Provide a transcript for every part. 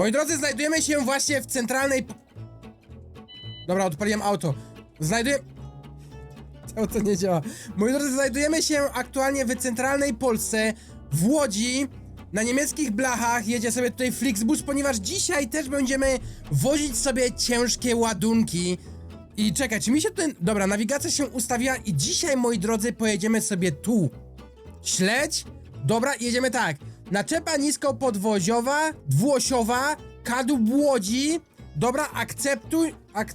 Moi drodzy, znajdujemy się właśnie w centralnej... Dobra, odpaliłem auto. Znajduję... Auto nie działa. Moi drodzy, znajdujemy się aktualnie w centralnej Polsce, w Łodzi. Na niemieckich blachach jedzie sobie tutaj Flixbus, ponieważ dzisiaj też będziemy wozić sobie ciężkie ładunki. I czekaj, czy mi się tutaj... Dobra, nawigacja się ustawiła i dzisiaj, moi drodzy, pojedziemy sobie tu. Śledź. Dobra, jedziemy tak. Naczepa niskopodwoziowa, dwuosiowa, kadłub Łodzi. Dobra, akceptuj. Ak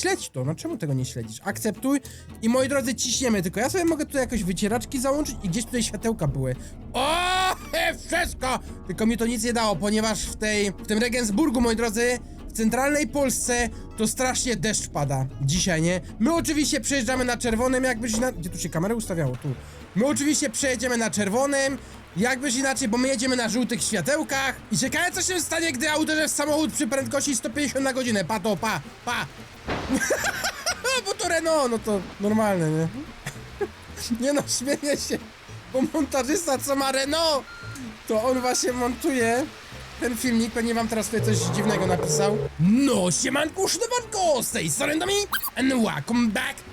śledź to, no czemu tego nie śledzisz? Akceptuj. I moi drodzy, ciśniemy. Tylko ja sobie mogę tutaj jakoś wycieraczki załączyć i gdzieś tutaj światełka były. O, he, wszystko! Tylko mi to nic nie dało, ponieważ w tej, w tym Regensburgu, moi drodzy, w centralnej Polsce to strasznie deszcz pada. Dzisiaj, nie? My oczywiście przejeżdżamy na czerwonym, jakbyś na... Gdzie tu się kamerę ustawiało? Tu. My oczywiście przejedziemy na czerwonym, jakbyś inaczej, bo my jedziemy na żółtych światełkach. I ciekawe co się stanie, gdy ja uderzę w samochód przy prędkości 150 na godzinę. Pa to, pa, pa. bo to Renault, no to normalne, nie? nie no, śmieję się, bo montażysta co ma Renault, to on właśnie montuje ten filmik, pewnie wam teraz tutaj coś dziwnego napisał. No, siemanku, sznowanko, z tej strony and welcome back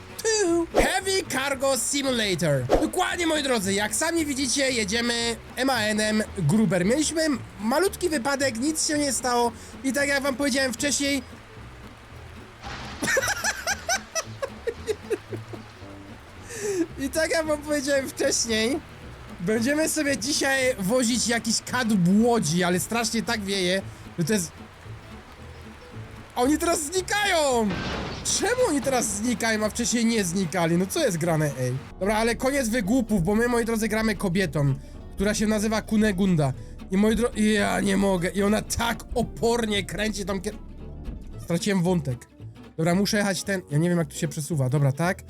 Heavy Cargo Simulator. Dokładnie, moi drodzy, jak sami widzicie, jedziemy MAN-em Gruber. Mieliśmy malutki wypadek, nic się nie stało i tak jak wam powiedziałem wcześniej, I tak jak wam powiedziałem wcześniej, będziemy sobie dzisiaj wozić jakiś kadłub łodzi, ale strasznie tak wieje, że to jest... Oni teraz znikają! Czemu oni teraz znikają, a wcześniej nie znikali? No co jest grane, ej? Dobra, ale koniec wygłupów, bo my, moi drodzy, gramy kobietą, która się nazywa Kunegunda. I moi drodzy... Ja nie mogę. I ona tak opornie kręci tą kier... Straciłem wątek. Dobra, muszę jechać ten... Ja nie wiem, jak tu się przesuwa. Dobra, tak?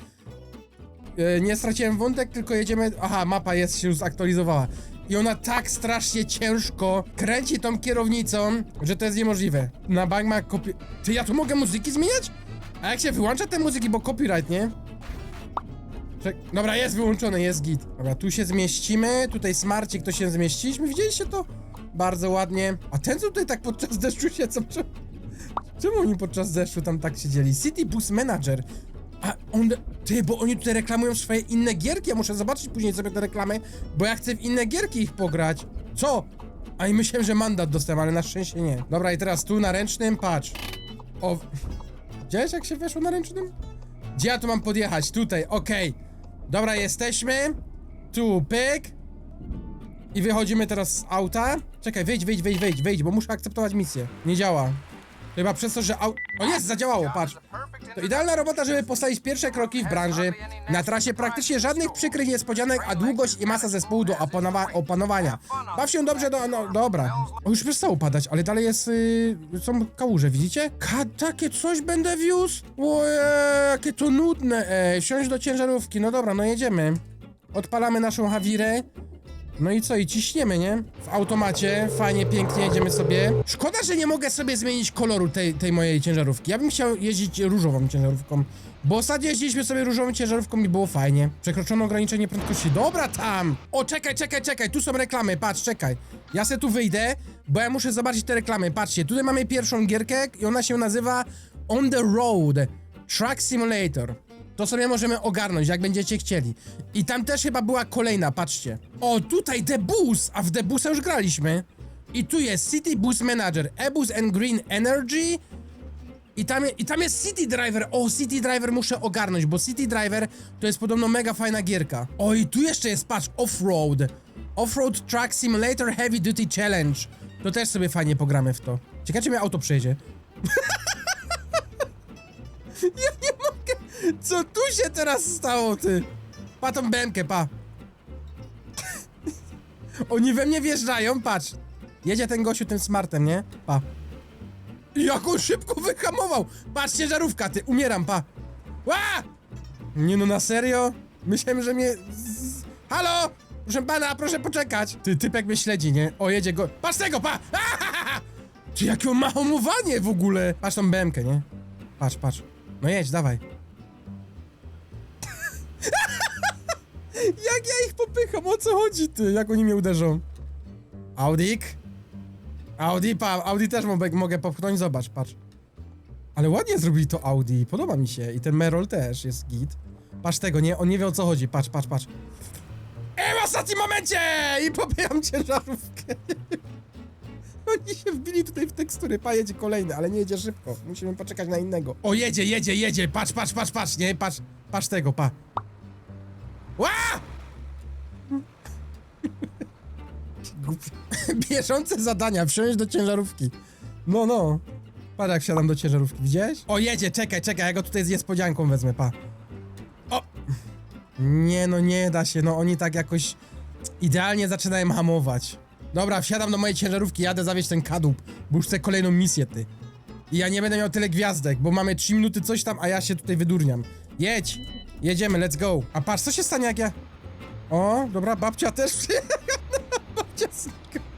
E, nie straciłem wątek, tylko jedziemy. Aha, mapa jest się zaktualizowała. I ona tak strasznie ciężko kręci tą kierownicą, że to jest niemożliwe. Na bank ma kopi... Ty, ja tu mogę muzyki zmieniać? A jak się wyłącza te muzyki, bo copyright, nie? Czek Dobra, jest wyłączony, jest git. Dobra, tu się zmieścimy, tutaj smarcik to się zmieściliśmy, widzieliście to? Bardzo ładnie. A ten co tutaj tak podczas deszczu siedzą, czemu, czemu oni podczas deszczu tam tak siedzieli? City Bus Manager. A on, ty, bo oni tutaj reklamują swoje inne gierki, ja muszę zobaczyć później sobie te reklamy, bo ja chcę w inne gierki ich pograć. Co? A i myślałem, że mandat dostałem, ale na szczęście nie. Dobra, i teraz tu na ręcznym, patrz. O... Widziałeś jak się weszło na ręcznym? Gdzie ja tu mam podjechać? Tutaj, okej. Dobra, jesteśmy. Tu, pyk. I wychodzimy teraz z auta. Czekaj, wyjdź, wyjdź, wyjdź, wyjdź, wyjdź, bo muszę akceptować misję. Nie działa. Chyba przez to, że au... O jest, zadziałało, patrz. To idealna robota, żeby postawić pierwsze kroki w branży. Na trasie praktycznie żadnych przykrych niespodzianek, a długość i masa zespołu do opanowa opanowania. Baw się dobrze do... no dobra. O, już przestało padać, ale dalej jest... Yy, są kałuże, widzicie? Ka takie coś będę wiózł? Ojej, jakie to nudne, ej. Wsiąść do ciężarówki, no dobra, no jedziemy. Odpalamy naszą Hawirę. No i co, i ciśniemy, nie? W automacie, fajnie, pięknie jedziemy sobie. Szkoda, że nie mogę sobie zmienić koloru tej, tej mojej ciężarówki. Ja bym chciał jeździć różową ciężarówką. Bo ostatnio jeździliśmy sobie różową ciężarówką i było fajnie. Przekroczono ograniczenie prędkości. Dobra tam! O, czekaj, czekaj, czekaj, tu są reklamy, patrz, czekaj. Ja se tu wyjdę, bo ja muszę zobaczyć te reklamy. Patrzcie, tutaj mamy pierwszą gierkę i ona się nazywa On the Road Truck Simulator. To sobie możemy ogarnąć, jak będziecie chcieli. I tam też chyba była kolejna, patrzcie. O, tutaj The Bus, a w The Busa już graliśmy. I tu jest City Bus Manager, E-Bus and Green Energy. I tam, I tam jest City Driver. O, City Driver muszę ogarnąć, bo City Driver to jest podobno mega fajna gierka. O, i tu jeszcze jest, patrz, Offroad. Offroad Truck Simulator Heavy Duty Challenge. To też sobie fajnie pogramy w to. Ciekawe, czy mnie auto przejedzie. Ja nie! Co tu się teraz stało, ty? Pa tą bębkę, pa. Oni we mnie wjeżdżają, patrz. Jedzie ten gościu tym smartem, nie? Pa. Jak on szybko wyhamował! Patrz, ciężarówka, ty, umieram, pa. Ła! Nie no, na serio? Myślałem, że mnie... Halo! Proszę pana, proszę poczekać. Ty, typek mnie śledzi, nie? O, jedzie go... Patrz tego, pa! Ty, jakie on ma hamowanie w ogóle! Patrz tą bębkę, nie? Patrz, patrz. No jedź, dawaj. Jak ja ich popycham? O co chodzi, ty? Jak oni mnie uderzą? Audik? Audi, pa, Audi też mogę, popchnąć, zobacz, patrz. Ale ładnie zrobili to Audi, podoba mi się. I ten Merol też jest git. Patrz tego, nie? On nie wie o co chodzi, patrz, patrz, patrz. E, w ostatnim momencie! I popijam ciężarówkę. Oni się wbili tutaj w tekstury, pa, jedzie kolejny, ale nie jedzie szybko. Musimy poczekać na innego. O, jedzie, jedzie, jedzie, patrz, patrz, patrz, patrz, nie? Patrz, patrz tego, pa. Bieżące zadania, wsiąść do ciężarówki. No, no. Patrz jak wsiadam do ciężarówki, widziałeś? O, jedzie, czekaj, czekaj, ja go tutaj z niespodzianką wezmę, pa. O! Nie, no nie da się, no oni tak jakoś idealnie zaczynają hamować. Dobra, wsiadam do mojej ciężarówki, jadę zawieźć ten kadłub, bo już chcę kolejną misję, ty. I ja nie będę miał tyle gwiazdek, bo mamy 3 minuty coś tam, a ja się tutaj wydurniam. Jedź! Jedziemy, let's go. A patrz, co się stanie jak ja... O, dobra, babcia też przyjechała.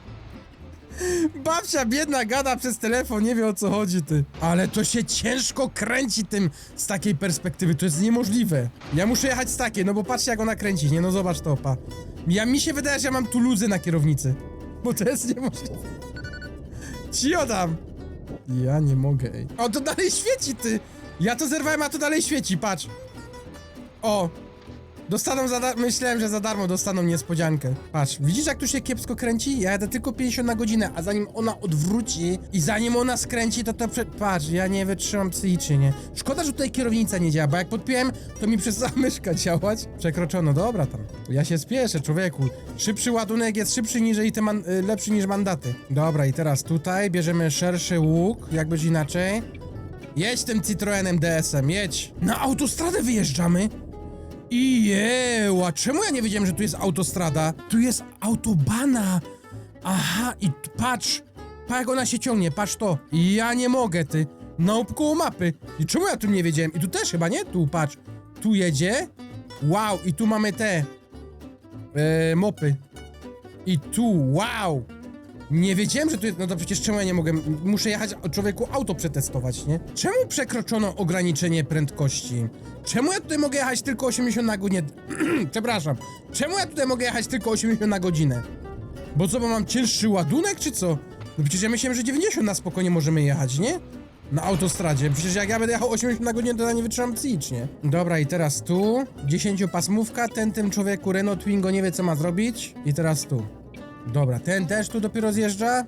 babcia biedna gada przez telefon, nie wie o co chodzi ty. Ale to się ciężko kręci tym z takiej perspektywy, to jest niemożliwe. Ja muszę jechać z takiej, no bo patrzcie jak ona kręci, nie no zobacz to, pa. Ja mi się wydaje, że ja mam tu luzy na kierownicy. Bo to jest niemożliwe. Ci odam. Ja nie mogę, ej. O, to dalej świeci, ty. Ja to zerwałem, a to dalej świeci, patrz. O, Dostaną za dar- Myślałem, że za darmo dostaną niespodziankę. Patrz, widzisz jak tu się kiepsko kręci? Ja jadę tylko 50 na godzinę, a zanim ona odwróci i zanim ona skręci, to to prze... Patrz, ja nie wytrzymam psychicznie, nie? Szkoda, że tutaj kierownica nie działa, bo jak podpiłem, to mi przestała myszka działać. Przekroczono, dobra tam. Ja się spieszę, człowieku. Szybszy ładunek jest szybszy niż i te man- y, lepszy niż mandaty. Dobra, i teraz tutaj bierzemy szerszy łuk, jakbyś inaczej. Jedź tym Citroenem DS-em, jedź. Na autostradę wyjeżdżamy. I jeła, czemu ja nie wiedziałem, że tu jest autostrada? Tu jest autobana. Aha, i patrz, patrz jak ona się ciągnie, patrz to. Ja nie mogę, ty. No, koło mapy. I czemu ja tu nie wiedziałem? I tu też chyba, nie? Tu, patrz. Tu jedzie. Wow, i tu mamy te... E, mopy. I tu, wow. Nie wiedziałem, że tu jest. No to przecież czemu ja nie mogę. Muszę jechać człowieku auto przetestować, nie? Czemu przekroczono ograniczenie prędkości? Czemu ja tutaj mogę jechać tylko 80 na godzinę? Przepraszam. Czemu ja tutaj mogę jechać tylko 80 na godzinę? Bo co, bo mam cięższy ładunek, czy co? No przecież ja myślałem, że 90 na spokojnie możemy jechać, nie? Na autostradzie. Przecież jak ja będę jechał 80 na godzinę, to ja nie wytrzymam psychicznie. Dobra, i teraz tu. 10 pasmówka. Ten tym człowieku Renault Twingo nie wie, co ma zrobić. I teraz tu. Dobra, ten też tu dopiero zjeżdża.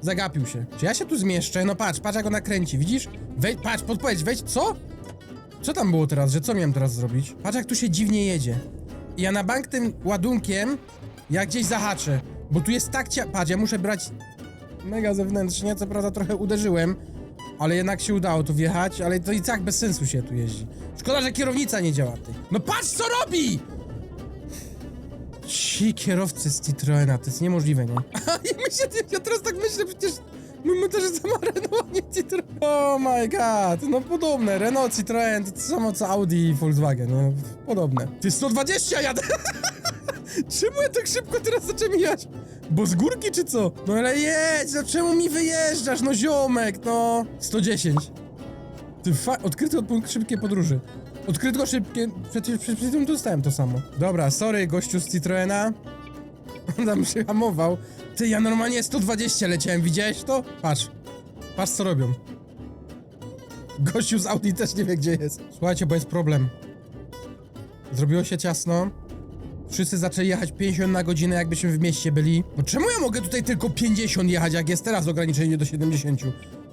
Zagapił się. Czy ja się tu zmieszczę? No patrz, patrz jak ona kręci, widzisz? Wejdź, patrz, podpowiedź, wejdź, co? Co tam było teraz, że co miałem teraz zrobić? Patrz jak tu się dziwnie jedzie. I ja na bank tym ładunkiem, ja gdzieś zahaczę. Bo tu jest tak cia... Patrz, ja muszę brać mega zewnętrznie, co prawda trochę uderzyłem. Ale jednak się udało tu wjechać, ale to i tak bez sensu się tu jeździ. Szkoda, że kierownica nie działa, ty. No patrz co robi! Ci kierowcy z Citroena, to jest niemożliwe, nie? I myślę, ja teraz tak myślę, przecież też jest sama Renault, nie Citroen. Oh my god, no podobne, Renault, Citroen, to samo co Audi i Volkswagen, no podobne. Ty 120 jadę! czemu ja tak szybko teraz zacząłem jechać? Bo z górki czy co? No ale jedź, no czemu mi wyjeżdżasz, no ziomek, no. 110. Ty fa- odkryty punkt szybkiej podróży. Odkryto szybkie. Przecież przed, tym dostałem to samo. Dobra, sorry, gościu z Citroena. On tam przyhamował. Ty, ja normalnie 120 leciałem, widziałeś to? Patrz. Patrz co robią. Gościu z Audi też nie wie gdzie jest. Słuchajcie, bo jest problem. Zrobiło się ciasno. Wszyscy zaczęli jechać 50 na godzinę, jakbyśmy w mieście byli. No czemu ja mogę tutaj tylko 50 jechać, jak jest teraz ograniczenie do 70?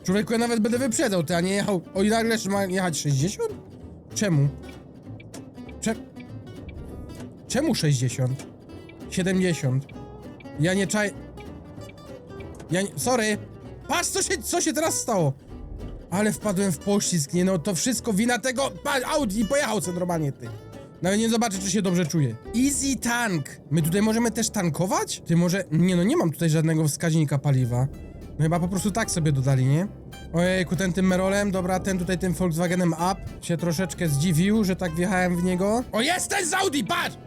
Człowieku, ja nawet będę wyprzedzał, ty, a nie jechał... O i nagle ma jechać 60? Czemu? Cze... Czemu 60? 70. Ja nie czaj... Ja nie... Sorry! Patrz, co się, co się teraz stało! Ale wpadłem w pościsk, nie no, to wszystko wina tego... Patrz, Audi pojechał co normalnie, ty. Nawet nie zobaczę, czy się dobrze czuję. Easy tank! My tutaj możemy też tankować? Ty może... Nie no, nie mam tutaj żadnego wskaźnika paliwa. No chyba po prostu tak sobie dodali, nie? Ojejku, ten tym Merolem, dobra, ten tutaj tym Volkswagenem Up się troszeczkę zdziwił, że tak wjechałem w niego. O, jest ten z Audi, patrz!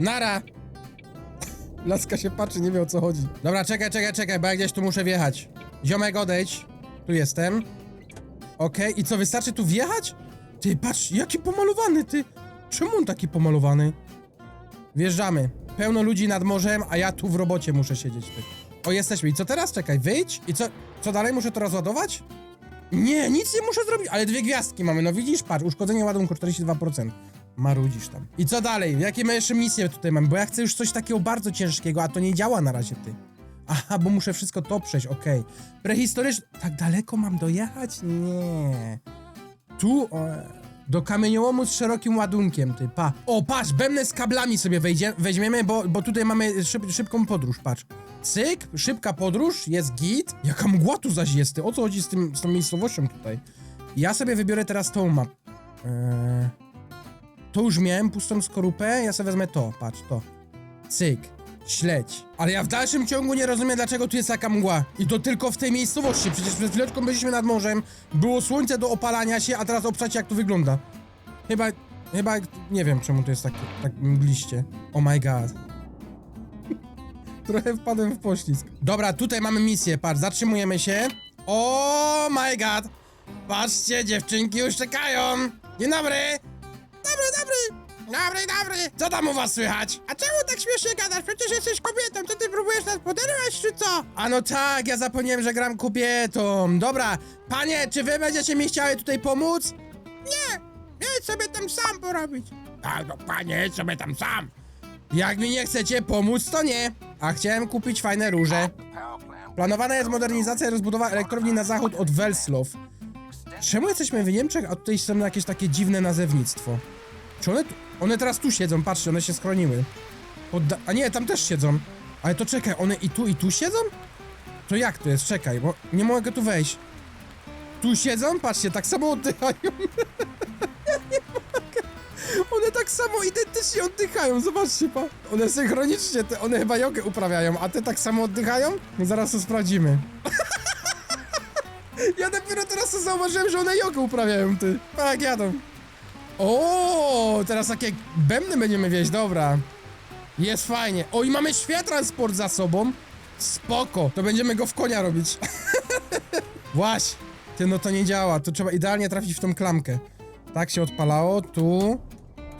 Nara! Laska się patrzy, nie wie o co chodzi. Dobra, czekaj, czekaj, czekaj, bo ja gdzieś tu muszę wjechać. Ziomek, odejdź. Tu jestem. Okej, i co, wystarczy tu wjechać? Ty, patrz, jaki pomalowany, ty! Czemu on taki pomalowany? Wjeżdżamy. Pełno ludzi nad morzem, a ja tu w robocie muszę siedzieć, ty. O, jesteśmy. I co teraz? Czekaj, wyjdź. I co, co dalej? Muszę to rozładować? Nie, nic nie muszę zrobić, ale dwie gwiazdki mamy, no widzisz, patrz, uszkodzenie ładunku 42%. Marudzisz tam. I co dalej? Jakie my jeszcze misje tutaj mamy? Bo ja chcę już coś takiego bardzo ciężkiego, a to nie działa na razie, ty. Aha, bo muszę wszystko to przejść, okej. Prehistoryczne... Tak daleko mam dojechać? Nie. Tu, o, do kamieniołomu z szerokim ładunkiem, ty, pa. O, patrz, bębny z kablami sobie wejdzie, weźmiemy, bo, bo tutaj mamy szyb, szybką podróż, patrz. Cyk, szybka podróż, jest git. Jaka mgła tu zaś jest, ty, o co chodzi z, tym, z tą miejscowością tutaj? Ja sobie wybiorę teraz tą mapę. Eee, to już miałem, pustą skorupę, ja sobie wezmę to, patrz, to. Cyk, śledź. Ale ja w dalszym ciągu nie rozumiem, dlaczego tu jest taka mgła. I to tylko w tej miejscowości, przecież przed chwileczką byliśmy nad morzem, było słońce do opalania się, a teraz obczacie jak to wygląda. Chyba, chyba, nie wiem czemu to jest tak, tak mgliście. Oh my god. Trochę wpadłem w poślizg. Dobra, tutaj mamy misję, patrz, zatrzymujemy się. Oh my god. Patrzcie, dziewczynki już czekają. Dzień dobry. Dobry, dobry. Dobry, dobry. Co tam u was słychać? A czemu tak śmiesznie gadasz? Przecież jesteś kobietą, to ty próbujesz nas poderwać, czy co? A no tak, ja zapomniałem, że gram kobietą. Dobra, panie, czy wy będziecie mi chciały tutaj pomóc? Nie, idź sobie tam sam porobić. A no panie, idź sobie tam sam. Jak mi nie chcecie pomóc, to nie. A chciałem kupić fajne róże. Planowana jest modernizacja i rozbudowa elektrowni na zachód od Welslow. Czemu jesteśmy w Niemczech, a tutaj są jakieś takie dziwne nazewnictwo? Czy one, tu- one teraz tu siedzą? Patrzcie, one się schroniły. Podda a nie, tam też siedzą. Ale to czekaj, one i tu, i tu siedzą? To jak to jest? Czekaj, bo nie mogę tu wejść. Tu siedzą? Patrzcie, tak samo oddychają. ja nie mogę. One tak samo identycznie oddychają, zobaczcie, pa. One synchronicznie, te, one chyba jogę uprawiają, a te tak samo oddychają? No zaraz to sprawdzimy. ja dopiero teraz zauważyłem, że one jogę uprawiają, ty. Jak jadą. O, teraz takie bębny będziemy wieść, dobra. Jest fajnie. O, i mamy światransport za sobą. Spoko, to będziemy go w konia robić. Właśnie. Ty, no to nie działa, to trzeba idealnie trafić w tą klamkę. Tak się odpalało, tu,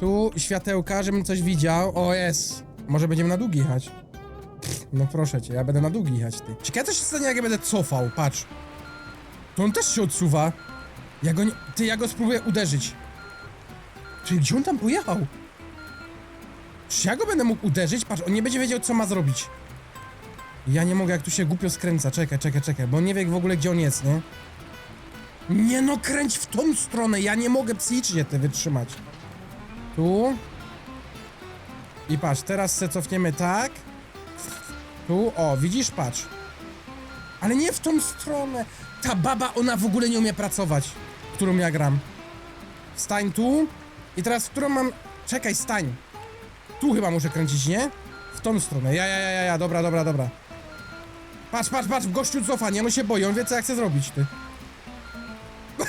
tu, światełka, żebym coś widział. O, jest. Może będziemy na długi jechać. No proszę cię, ja będę na długi jechać, ty. Ciekawe co się stanie, jak ja będę cofał, patrz. To on też się odsuwa. Ja go nie... Ty, ja go spróbuję uderzyć. Czyli gdzie on tam pojechał? Czy ja go będę mógł uderzyć? Patrz, on nie będzie wiedział, co ma zrobić. Ja nie mogę, jak tu się głupio skręca. Czekaj, czekaj, czekaj, bo on nie wie w ogóle, gdzie on jest, nie? Nie no, kręć w tą stronę, ja nie mogę psychicznie te wytrzymać. Tu. I patrz, teraz se cofniemy tak. Tu, o, widzisz, patrz. Ale nie w tą stronę. Ta baba, ona w ogóle nie umie pracować, którą ja gram. Stań tu. I teraz w którą mam... Czekaj, stań. Tu chyba muszę kręcić, nie? W tą stronę. Ja, ja, ja, ja, ja, dobra, dobra, dobra. Patrz, patrz, patrz, gościu cofa, nie? On się boi, on wie, co ja chcę zrobić, ty.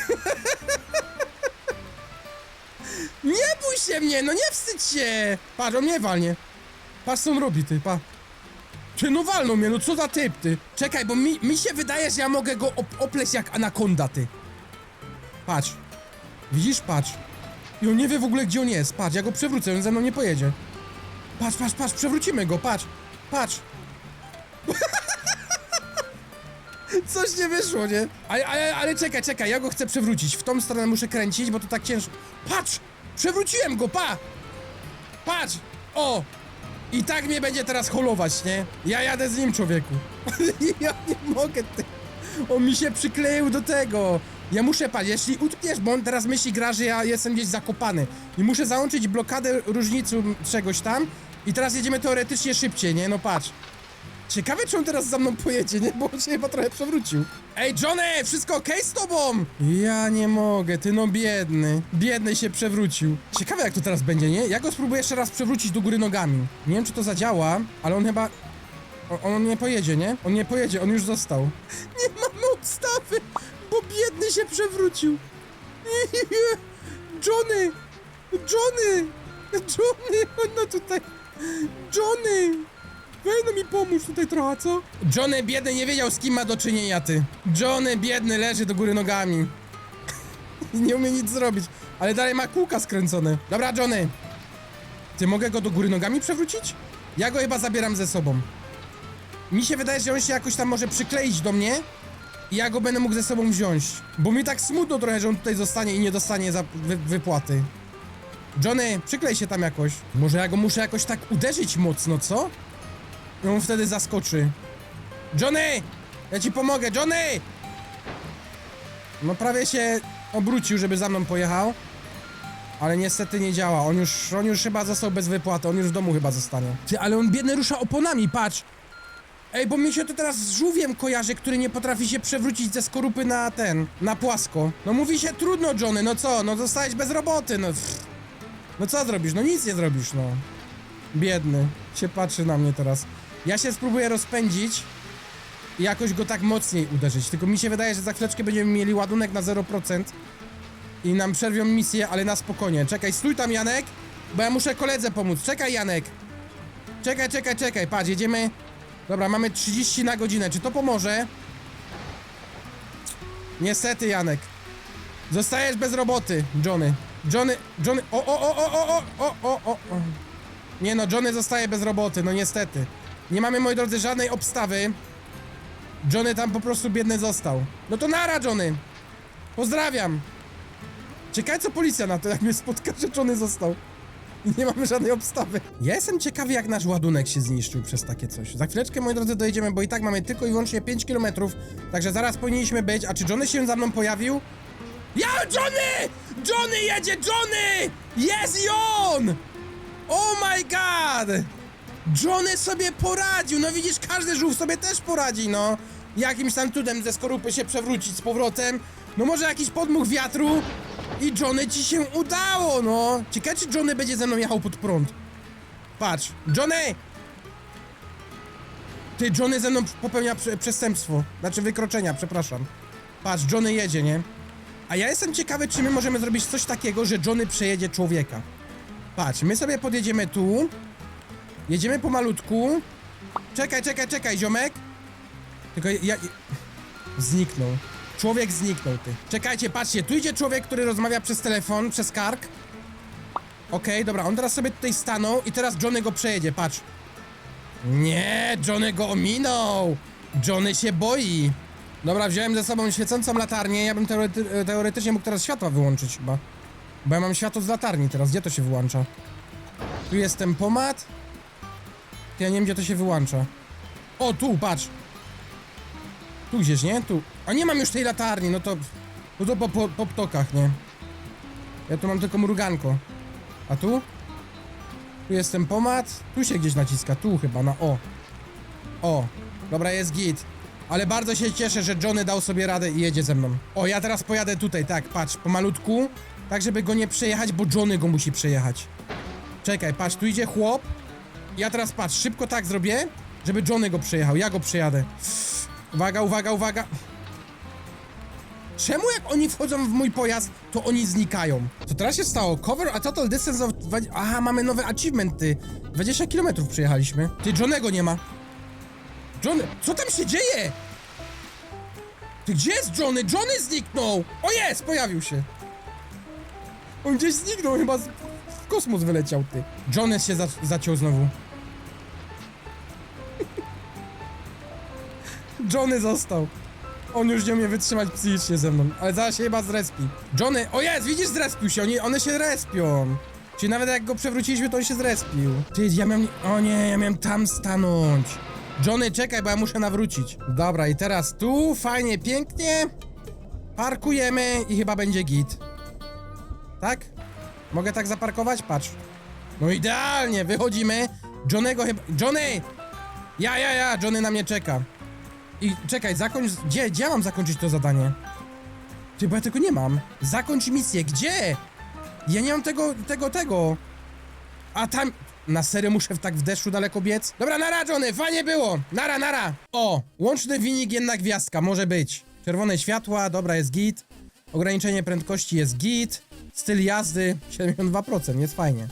Nie bój się mnie, no nie wstydź się! Patrz, on mnie walnie. Patrz, co on robi, ty, pa. Ty, no walną mnie, no co za typ, ty. Czekaj, bo mi, mi się wydaje, że ja mogę go op opleść jak anakonda, ty. Patrz. Widzisz? Patrz. I on nie wie w ogóle, gdzie on jest. Patrz, ja go przewrócę, on ze mną nie pojedzie. Patrz, patrz, patrz, przewrócimy go, patrz. Patrz. Coś nie wyszło, nie? Ale, ale, ale czekaj, czekaj, ja go chcę przewrócić. W tą stronę muszę kręcić, bo to tak ciężko. Patrz! Przewróciłem go, pa! Patrz! O! I tak mnie będzie teraz holować, nie? Ja jadę z nim, człowieku. ja nie mogę, ty. On mi się przykleił do tego. Ja muszę, patrz, jeśli utkniesz, bo on teraz myśli gra, że ja jestem gdzieś zakopany. I muszę załączyć blokadę różnicy czegoś tam. I teraz jedziemy teoretycznie szybciej, nie? No patrz. Ciekawe, czy on teraz za mną pojedzie, nie? Bo on się chyba trochę przewrócił. Ej, Johnny, wszystko okej z tobą? Ja nie mogę, ty no biedny. Biedny się przewrócił. Ciekawe, jak to teraz będzie, nie? Ja go spróbuję jeszcze raz przewrócić do góry nogami. Nie wiem, czy to zadziała, ale on chyba... On nie pojedzie, nie? On nie pojedzie, on już został. Biedny się przewrócił. Johnny! Johnny! Johnny! No tutaj... Johnny! Weź no mi pomóż tutaj trochę, co? Johnny biedny nie wiedział z kim ma do czynienia, ty. Johnny biedny leży do góry nogami. Nie umie nic zrobić. Ale dalej ma kółka skręcone. Dobra, Johnny. Ty mogę go do góry nogami przewrócić? Ja go chyba zabieram ze sobą. mi się wydaje, że on się jakoś tam może przykleić do mnie ja go będę mógł ze sobą wziąć. Bo mi tak smutno trochę, że on tutaj zostanie i nie dostanie za wy wypłaty. Johnny, przyklej się tam jakoś. Może ja go muszę jakoś tak uderzyć mocno, co? I on wtedy zaskoczy. Johnny! Ja ci pomogę, Johnny! No prawie się obrócił, żeby za mną pojechał. Ale niestety nie działa. On już, on już chyba został bez wypłaty. On już w domu chyba zostanie. Ty, ale on biedny rusza oponami, patrz. Ej, bo mi się to teraz z żółwiem kojarzy, który nie potrafi się przewrócić ze skorupy na ten, na płasko. No mówi się trudno, Johnny, no co? No zostałeś bez roboty, no. Pff. No co zrobisz? No nic nie zrobisz, no. Biedny. Się patrzy na mnie teraz. Ja się spróbuję rozpędzić i jakoś go tak mocniej uderzyć. Tylko mi się wydaje, że za chwileczkę będziemy mieli ładunek na 0% i nam przerwią misję, ale na spokojnie. Czekaj, stój tam, Janek, bo ja muszę koledze pomóc. Czekaj, Janek. Czekaj, czekaj, czekaj. Patrz, jedziemy. Dobra, mamy 30 na godzinę. Czy to pomoże? Niestety, Janek. Zostajesz bez roboty, Johnny. Johnny, Johnny, o, o, o, o, o, o, o, o, o. Nie no, Johnny zostaje bez roboty, no niestety. Nie mamy, moi drodzy, żadnej obstawy. Johnny tam po prostu biedny został. No to nara, Johnny. Pozdrawiam. Ciekawe co policja na to, jak mnie spotka, że Johnny został. Nie mamy żadnej obstawy. Ja jestem ciekawy, jak nasz ładunek się zniszczył przez takie coś. Za chwileczkę, moi drodzy, dojedziemy, bo i tak mamy tylko i wyłącznie 5 km, także zaraz powinniśmy być. A czy Johnny się za mną pojawił? Ja, Johnny! Johnny jedzie, Johnny! Jest on! Oh my god! Johnny sobie poradził, no widzisz, każdy żółw sobie też poradzi, no. Jakimś tam cudem ze skorupy się przewrócić z powrotem. No może jakiś podmuch wiatru i Johnny ci się udało, no. Ciekawe, czy Johnny będzie ze mną jechał pod prąd. Patrz, Johnny! Ty, Johnny ze mną popełnia prze przestępstwo. Znaczy wykroczenia, przepraszam. Patrz, Johnny jedzie, nie? A ja jestem ciekawy, czy my możemy zrobić coś takiego, że Johnny przejedzie człowieka. Patrz, my sobie podjedziemy tu. Jedziemy pomalutku. Czekaj, czekaj, czekaj, ziomek. Tylko ja... Zniknął. Człowiek zniknął, ty. Czekajcie, patrzcie, tu idzie człowiek, który rozmawia przez telefon, przez kark. Okej, dobra, on teraz sobie tutaj stanął i teraz Johnny go przejedzie, patrz. Nie, Johnny go ominął. Johnny się boi. Dobra, wziąłem ze sobą świecącą latarnię, ja bym teorety teoretycznie mógł teraz światła wyłączyć chyba. Bo ja mam światło z latarni teraz, gdzie to się wyłącza? Tu jest tempomat. To ja nie wiem, gdzie to się wyłącza. O, tu, patrz. Tu gdzieś, nie? Tu. A nie mam już tej latarni, no to... No to po, po, po ptokach, nie? Ja tu mam tylko mruganko. A tu? Tu jest tempomat. Tu się gdzieś naciska, tu chyba, na o. O. Dobra, jest git. Ale bardzo się cieszę, że Johnny dał sobie radę i jedzie ze mną. O, ja teraz pojadę tutaj, tak, patrz, pomalutku. Tak, żeby go nie przejechać, bo Johnny go musi przejechać. Czekaj, patrz, tu idzie chłop. Ja teraz patrz, szybko tak zrobię, żeby Johnny go przejechał. Ja go przejadę. Uwaga, uwaga, uwaga. Czemu jak oni wchodzą w mój pojazd, to oni znikają? Co teraz się stało? Cover a total distance of... 20... Aha, mamy nowe achievementy. 20 km przejechaliśmy. Ty, Johnego nie ma. Johnny, co tam się dzieje? Ty, gdzie jest Johnny? Johnny zniknął! O jest, pojawił się. On gdzieś zniknął, chyba z... w kosmos wyleciał, ty. Johnny się za... zaciął znowu. Johnny został. On już nie umie wytrzymać psychicznie ze mną, ale zaraz się chyba zrespi. Johnny, o jest, widzisz, zrespił się, oni, one się respią. Czyli nawet jak go przewróciliśmy, to on się zrespił. Ty, ja miałem, o nie, ja miałem tam stanąć. Johnny, czekaj, bo ja muszę nawrócić. Dobra, i teraz tu, fajnie, pięknie. Parkujemy i chyba będzie git. Tak? Mogę tak zaparkować? Patrz. No idealnie, wychodzimy. Johnnego chyba... Johnny! Ja, ja, ja, Johnny na mnie czeka. I czekaj, zakończ... Gdzie, gdzie mam zakończyć to zadanie? Ty, bo ja tego nie mam. Zakończ misję, gdzie? Ja nie mam tego, tego, tego. A tam... Na serio muszę w tak w deszczu daleko biec? Dobra, nara, Johnny, fajnie było. Nara, nara. O, łączny wynik, jedna gwiazdka, może być. Czerwone światła, dobra, jest git. Ograniczenie prędkości jest git. Styl jazdy 72%, jest fajnie.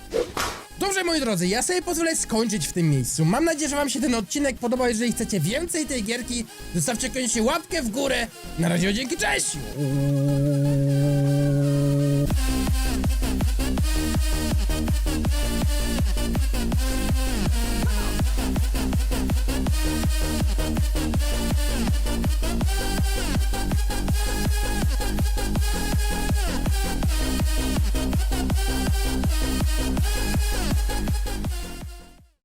Moi drodzy, ja sobie pozwolę skończyć w tym miejscu. Mam nadzieję, że wam się ten odcinek podobał. Jeżeli chcecie więcej tej gierki, zostawcie koniecznie łapkę w górę. Na razie, dzięki, cześć!